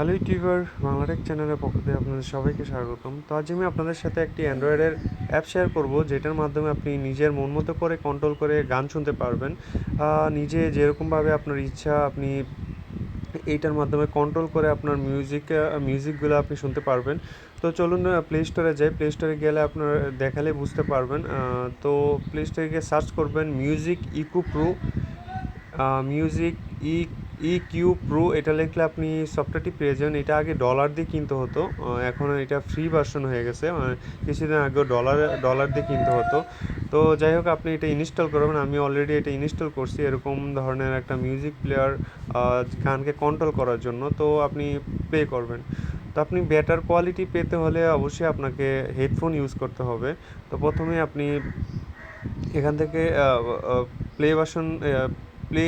Hello YouTuber Bangla Tech চ্যানেলের পক্ষ থেকে আপনাদের সবাইকে স্বাগতম। তো আজ আমি আপনাদের সাথে একটি অ্যান্ড্রয়েডের অ্যাপ শেয়ার করব, যেটার মাধ্যমে আপনি নিজের মন মতো করে কন্ট্রোল করে গান শুনতে পারবেন। নিজে যেরকমভাবে আপনার ইচ্ছা, আপনি এইটার মাধ্যমে কন্ট্রোল করে আপনার মিউজিক মিউজিকগুলো আপনি শুনতে পারবেন। তো চলুন প্লে স্টোরে যাই। প্লে স্টোরে গেলে আপনার দেখালে বুঝতে পারবেন। তো প্লে স্টোরে গিয়ে সার্চ করবেন music ইকু pro music E E Q pro এটা লিখলে আপনি সফটওয়্যারটি পেয়ে যাবেন। এটা আগে ডলার দিয়ে কিনতে হতো। এখন এটা ফ্রি ভার্সন হয়ে গেছে। মানে কিছুদিন আগেও ডলার ডলার দিয়ে কিনতে হতো। তো যাই হোক, আপনি এটা ইনস্টল করবেন। আমি অলরেডি এটা ইনস্টল করছি এরকম ধরনের একটা মিউজিক প্লেয়ার গানকে কন্ট্রোল করার জন্য। তো আপনি পে করবেন। তো আপনি বেটার কোয়ালিটি পেতে হলে অবশ্যই আপনাকে হেডফোন ইউজ করতে হবে। তো প্রথমে আপনি এখান থেকে প্লে বাসন প্লে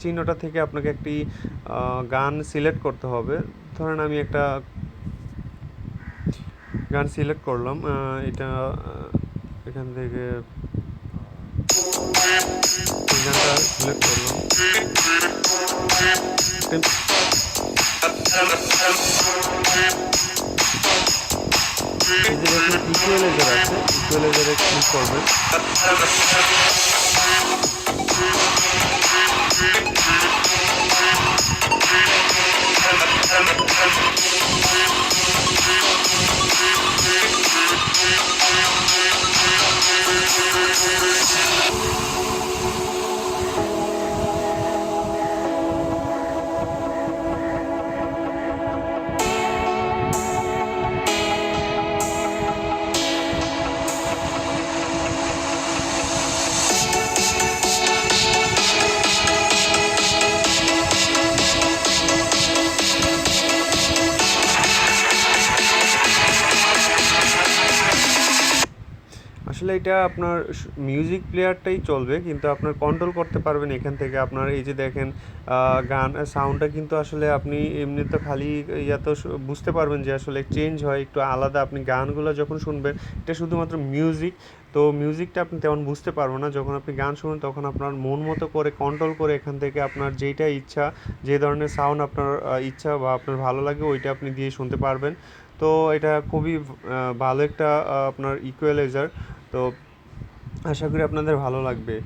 চিহ্নটা থেকে আপনাকে একটি গান সিলেক্ট করতে হবে। ধরেন আমি একটা গান সিলেক্ট করলাম এটা এখান থেকে গানটা সিলেক্ট করলাম। ইকুয়ালাইজার আছে ইকুয়ালাইজারে ক্লিক করবেন। আসলে এটা আপনার মিউজিক প্লেয়ারটাই চলবে, কিন্তু আপনার কন্ট্রোল করতে পারবেন এখান থেকে। আপনার এই যে দেখেন গান সাউন্ডটা কিন্তু আসলে আপনি এমনি তো খালি ইয়া তো বুঝতে পারবেন যে আসলে চেঞ্জ হয়, একটু আলাদা। আপনি গানগুলো যখন শুনবেন, এটা শুধুমাত্র মিউজিক তো মিউজিকটা আপনি তেমন বুঝতে পারব না। যখন আপনি গান শুনুন, তখন আপনার মন মতো করে কন্ট্রোল করে এখান থেকে আপনার যেইটা ইচ্ছা, যে ধরনের সাউন্ড আপনার ইচ্ছা বা আপনার ভালো লাগে, ওইটা আপনি দিয়ে শুনতে পারবেন। তো এটা খুবই ভালো একটা আপনার ইকুয়ালাইজার তো আশা করি আপনাদের ভালো লাগবে।